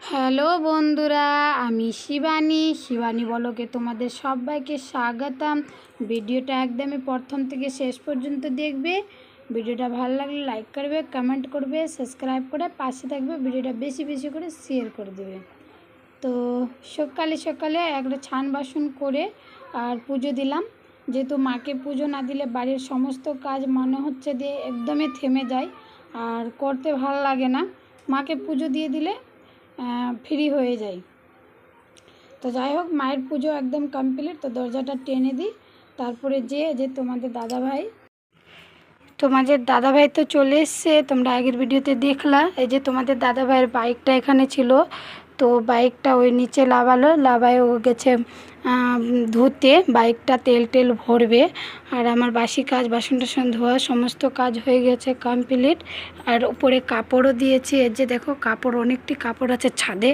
Hello বন্ধুরা, আমি শিবানী। শিবানী বলকে তোমাদের সবাইকে স্বাগতম। ভিডিওটা একদমই প্রথম থেকে শেষ পর্যন্ত দেখবে। ভিডিওটা ভালো লাগলে লাইক করবে, কমেন্ট করবে, সাবস্ক্রাইব করে পাশে থাকবে, ভিডিওটা বেশি বেশি করে শেয়ার করে দেবে। তো সকালে সকালে একটা ছান বাসন করে আর পুজো দিলাম। যেহেতু মাকে পুজো না দিলে বাড়ির সমস্ত কাজ মনে হচ্ছে দিয়ে একদমই থেমে যায় আর করতে ভালো লাগে না। মাকে পুজো দিয়ে দিলে ফ্রি হয়ে যাই। তো যাই হোক, মায়ের পুজো একদম কমপ্লিট তো দরজাটা টেনে দিই। তারপরে যে যে তোমাদের দাদা ভাই তোমাদের দাদা ভাই তো চলে এসছে। তোমরা আগের ভিডিওতে দেখলা। এই যে তোমাদের দাদা ভাইয়ের বাইকটা এখানে ছিল। তো বাইকটা ওই নিচে লাভালো লাভায় ও গেছে ধুতে, বাইকটা তেল টেল ভরবে। আর আমার বাসি কাজ, বাসন টাসন ধোয়া, সমস্ত কাজ হয়ে গেছে কমপ্লিট আর উপরে কাপড়ও দিয়েছি এর যে দেখো কাপড়, অনেকটি কাপড় আছে ছাদে।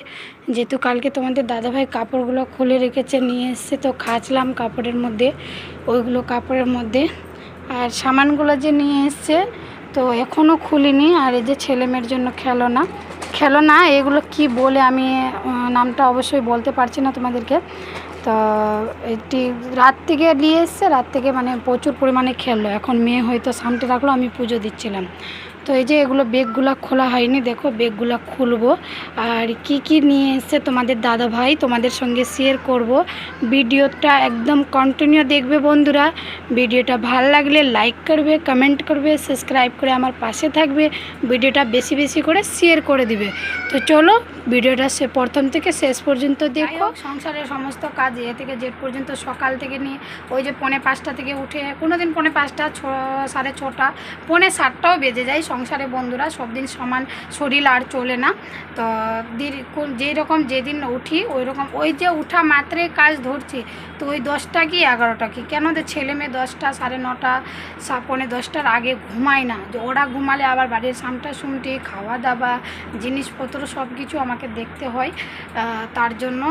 যেহেতু কালকে তোমাদের দাদাভাই কাপড়গুলো খুলে রেখেছে, নিয়ে এসছে তো খাঁচলাম কাপড়ের মধ্যে, ওইগুলো কাপড়ের মধ্যে। আর সামানগুলো যে নিয়ে এসছে, তো এখনও খুলিনি। আর এই যে ছেলেমেয়ের জন্য খেলনা খেলনা এগুলো কি বলে আমি নামটা অবশ্যই বলতে পারছি না তোমাদেরকে। তো এটি রাত থেকে নিয়ে এসছে, রাত থেকে মানে প্রচুর পরিমাণে খেললো। এখন মেয়ে হয়তো সামনে রাখল, আমি পুজো দিচ্ছিলাম। তো এই যে এগুলো বেগগুলো খোলা হয়নি দেখো বেগগুলো খুলবো। আর কি কি নিয়ে এসছে তোমাদের দাদা ভাই তোমাদের সঙ্গে শেয়ার করব। ভিডিওটা একদম কন্টিনিউ দেখবে বন্ধুরা। ভিডিওটা ভালো লাগলে লাইক করবে কমেন্ট করবে সাবস্ক্রাইব করে আমার পাশে থাকবে। ভিডিওটা বেশি বেশি করে শেয়ার করে দিবে। তো চলো ভিডিওটা সে প্রথম থেকে শেষ পর্যন্ত দেখো। সংসারের সমস্ত কাজ এ থেকে জেট পর্যন্ত সকাল থেকে নিয়ে ওই যে পৌনে পাঁচটা থেকে উঠে কোনো দিন পৌনে পাঁচটা ছ সাড়ে ছটা পৌনে সাতটাও বেজে যায়। সংসারে বন্ধুরা, সব দিন সমান শরীর আর চলে না। তো যেই রকম যেদিন উঠি, ওই রকম ওই যে উঠা মাত্রে কাজ ধরছি, তো ওই দশটা কি এগারোটা কি? কেন যে ছেলে মেয়ে দশটা, সাড়ে নটা পৌনে দশটার আগে ঘুমায় না। যে ওরা ঘুমালে আবার বাড়ির সামটা সুমটি খাওয়া দাওয়া জিনিসপত্র সব কিছু আমাকে দেখতে হয়। তার জন্য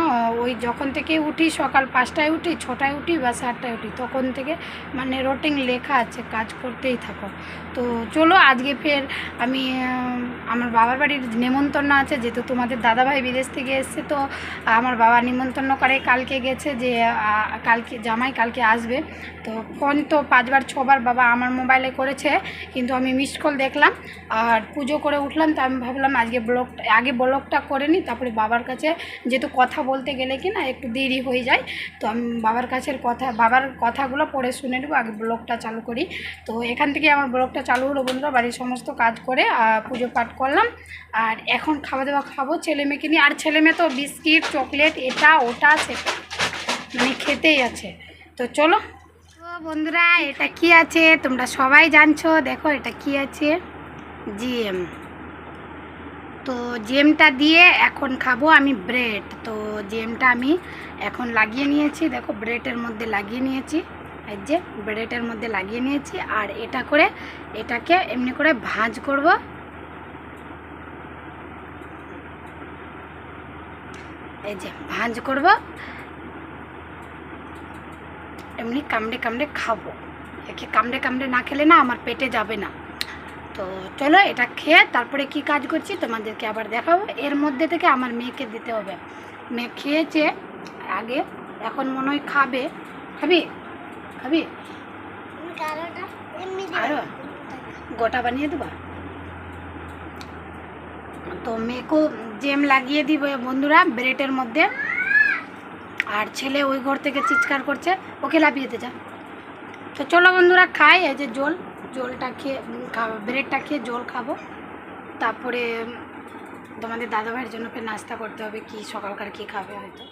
ওই যখন থেকে উঠি, সকাল পাঁচটায় উঠি, ছটায় উঠি বা সাতটায় উঠি, তখন থেকে মানে রোটিং লেখা আছে, কাজ করতেই থাকো। তো চলো আজকে ফের আমি আমার বাবার বাড়ির নেমন্তন্ন আছে, যেহেতু তোমাদের দাদাভাই বিদেশ থেকে এসছে, তো আমার বাবা নিমন্ত্রণ করে কালকে গেছে যে কালকে, জামাই কালকে আসবে। তো ফোন তো পাঁচবার, ছবার বাবা আমার মোবাইলে করেছে, কিন্তু আমি মিসড কল দেখলাম, আর পুজো করে উঠলাম, তো আমি ভাবলাম আজকে ব্লগটা আগে ব্লগটা করে নিই, তারপরে বাবার কাছে যেহেতু কথা বলতে গেলে কি না, একটু দেরি হয়ে যায়, তো আমি বাবার কাছের কথা, বাবার কথাগুলো পড়ে শুনে নেব, আগে ব্লগটা চালু করি। তো এখান থেকে আমার ব্লগটা চালু হলো বন্ধুরা, বাড়ির সমস্ত কাজ করে পুজো পাঠ করলাম। আর এখন খাওয়া দাওয়া খাব ছেলে মেয়েকে নিয়ে। আর ছেলে মেয়ে তো বিস্কিট, চকলেট, এটা, ওটা সেটা মানে খেতেই আছে। তো চলো। বন্ধুরা, এটা কি আছে? তোমরা সবাই জানছো। দেখো, এটা কি আছে? জিএম। তো জেমটা দিয়ে এখন খাব আমি ব্রেড। তো জেমটা আমি এখন লাগিয়ে নিয়েছি। দেখো, ব্রেডের মধ্যে লাগিয়ে নিয়েছি। এই যে ব্রেডের মধ্যে লাগিয়ে নিয়েছি আর এটা করে এটাকে এমনি করে ভাঁজ করব। এই যে ভাঁজ করব। এমনি কামড়ে কামড়ে খাব। একে কামড়ে কামড়ে না খেলে না আমার পেটে যাবে না। তো চলো এটা খেয়ে তারপরে কি কাজ করছি তোমাদেরকে আবার দেখাবো। এর মধ্যে থেকে আমার মেয়েকে দিতে হবে। মেয়ে খেয়েছে, আগে এখন মনে হয় খাবে। খাবি খাবি আরও গোটা বানিয়ে দেবা? তো মেয়েকেও জেম লাগিয়ে দিব বন্ধুরা ব্রেডের মধ্যে। আর ছেলে ওই ঘর থেকে চিৎকার করছে ওকে লাভিয়েতে যা। তো চলো বন্ধুরা খাই এই যে জল। জলটা খেয়ে খাব ব্রেডটা খেয়ে জল খাব। তারপরে তোমাদের দাদাভাইয়ের জন্য ফের নাস্তা করতে হবে কি সকালকার কি খাবে হয়তো।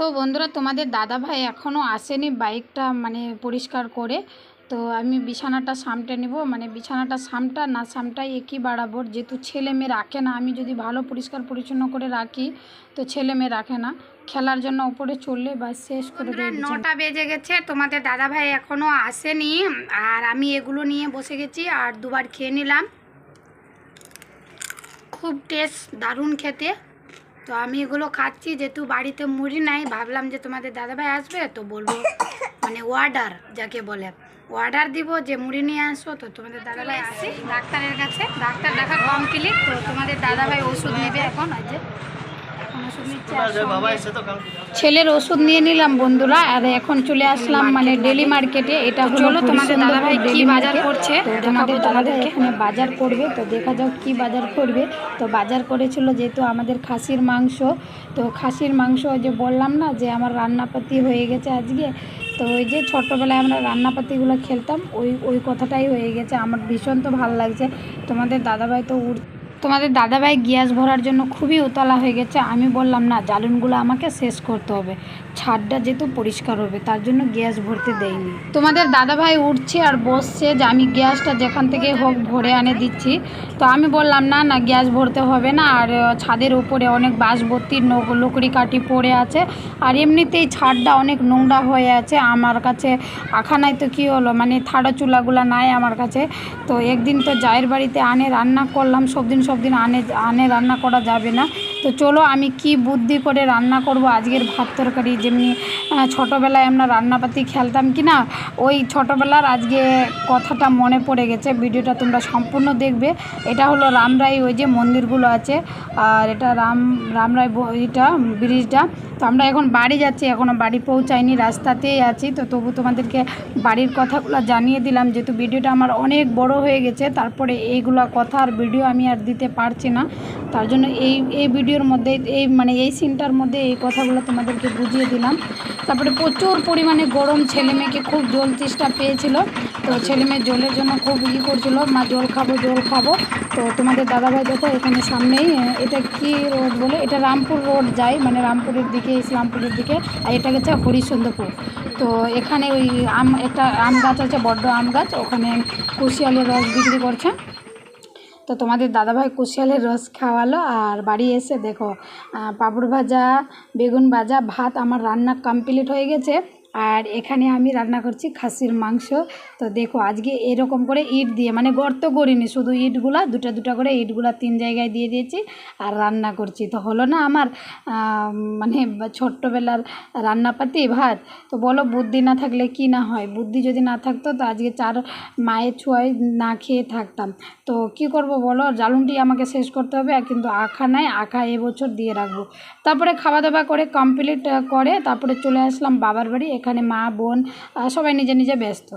তো বন্ধুরা, তোমাদের দাদাভাই এখনও আসেনি বাইকটা মানে পরিষ্কার করে। তো আমি বিছানাটা সামটে নেব। মানে বিছানাটা সামটা না সামটাই একই বাড়াবো যেহেতু ছেলে মেয়ে রাখে না, আমি যদি ভালো পরিষ্কার পরিচ্ছন্ন করে রাখি, তো ছেলে মেয়ে রাখে না। খেলার জন্য উপরে চললে বা শেষ করে নটা বেজে গেছে, তোমাদের দাদাভাই এখনও আসেনি। আর আমি এগুলো নিয়ে বসে গেছি আর দুবার খেয়ে নিলাম। খুব টেস্ট দারুণ খেতে। তো আমি এগুলো খাচ্ছি যেহেতু বাড়িতে মুড়ি নাই ভাবলাম যে তোমাদের দাদাভাই আসবে তো বলব মানে অর্ডার যাকে বলে। অর্ডার দিব যে মুড়ি নিয়ে আসো তো তোমাদের দাদাভাই আসি। ডাক্তারের কাছে ডাক্তার দেখা কমপ্লিট তো তোমাদের দাদাভাই ওষুধ নেবে এখন আজ ওষুধ নিচ্ছে আর সঙ্গে ছেলের ওষুধ নিয়ে নিলাম বন্ধুরা আর এখন চলে আসলাম মানে ডেলি মার্কেটে। এটা হলো তোমাদের দাদাভাই কি বাজার করছে? তোমাদের দাদাভাই এখানে বাজার করবে তো দেখা যাক কি বাজার করবে। তো বাজার করেছিল যেহেতু আমাদের খাসির মাংস তো খাসির মাংস ওই যে বললাম না যে আমার রান্নাপাতি হয়ে গেছে আজকে। তো ওই যে ছোটোবেলায় আমরা রান্নাপাতিগুলো খেলতাম ওই ওই কথাটাই হয়ে গেছে। আমার ভীষণ তো ভালো লাগছে। তোমাদের দাদাভাই তো উঠ তোমাদের দাদাভাই গ্যাস ভরার জন্য খুবই উতলা হয়ে গেছে। আমি বললাম, না, জ্বালনগুলো আমাকে শেষ করতে হবে। ছাদটা যেহেতু পরিষ্কার হবে, তার জন্য গ্যাস ভরতে দেয়নি তোমাদের দাদাভাই উঠছে আর বসছে যে আমি গ্যাসটা যেখান থেকে হোক ভরে আনে দিচ্ছি। তো আমি বললাম, না না, গ্যাস ভরতে হবে না। আর ছাদের উপরে অনেক বাঁশবর্তি লুকড়ি কাঠি পড়ে আছে। আর এমনিতেই ছাদটা অনেক নোংরা হয়ে আছে আমার কাছে। আখানায় তো কী হলো মানে থাড়া চুলাগুলো নাই আমার কাছে। তো একদিন তো জায়ের বাড়িতে আনে, রান্না করলাম সব দিন সব দিন আনে আনে রান্না করা যাবে না। তো চলো আমি কি বুদ্ধি করে রান্না করব? আজকের ভাত তরকারি যেমনি ছোটোবেলায় আমরা রান্নাপাতি খেলতাম কি না ওই ছোটোবেলার আজকে কথাটা মনে পড়ে গেছে। ভিডিওটা তোমরা সম্পূর্ণ দেখবে। এটা হলো রামরাই, ওই যে মন্দিরগুলো আছে। আর এটা রাম, রামরাই এটা ব্রিজটা। তো আমরা এখন বাড়ি যাচ্ছি এখনও বাড়ি পৌঁছাইনি রাস্তাতেই আছি। তো তবু তোমাদেরকে বাড়ির কথাগুলো জানিয়ে দিলাম, যেহেতু ভিডিওটা আমার অনেক বড় হয়ে গেছে, তারপরে এইগুলো কথা আর ভিডিও আমি আর দিতে পারছি না। তার জন্য এই এই ভিডিওর মধ্যে, এই মানে এই সিনটার মধ্যে এই কথাগুলো তোমাদেরকে বুঝিয়ে দিলাম। তারপরে প্রচুর পরিমাণে গরম ছেলে মেয়েকে খুব জল চেষ্টা পেয়েছিল। তো ছেলে মেয়ে জলের জন্য খুব ই করছিল, মা, জল খাব জল খাব। তো তোমাদের দাদাভাই দেখো এখানে সামনেই, এটা কি রোড বলে? এটা রামপুর রোড যায় মানে রামপুরের দিকে ইসলামপুরের দিকে, আর এটা গেছে হরিশ্চন্দ্রপুর। তো এখানে ওই আম, একটা আম গাছ আছে, বড্ড আম গাছ, ওখানে কুশিয়ালের রস বিক্রি করছে। তো তোমাদের দাদাভাই কুশিয়ালের রস খাওয়ালো আর বাড়ি এসে দেখো পাঁপড় ভাজা, বেগুন ভাজা, ভাত আমার রান্না কমপ্লিট হয়ে গেছে। আর এখানে আমি রান্না করছি খাসির মাংস। তো দেখো, আজকে এরকম করে ইট দিয়ে মানে গর্ত করিনি, শুধু ইটগুলা, দুটা দুটা করে ইটগুলা তিন জায়গায় দিয়ে দিয়েছি আর রান্না করছি। তো হলো না আমার মানে ছোট্টবেলার রান্নাপাতি ভাত। তো বলো, বুদ্ধি না থাকলে কি না হয়? বুদ্ধি যদি না থাকতো, তো আজকে চার মায়ের ছোঁয়ায় না খেয়ে থাকতাম। তো কি করব বলো? জ্বালুনটি আমাকে শেষ করতে হবে আর কিন্তু আখা নাই, আখা এবছর দিয়ে রাখব। তারপরে খাওয়া দাওয়া করে কমপ্লিট করে তারপরে চলে আসলাম বাবার বাড়ি। এখানে মা বোন সবাই নিজে নিজে ব্যস্ত।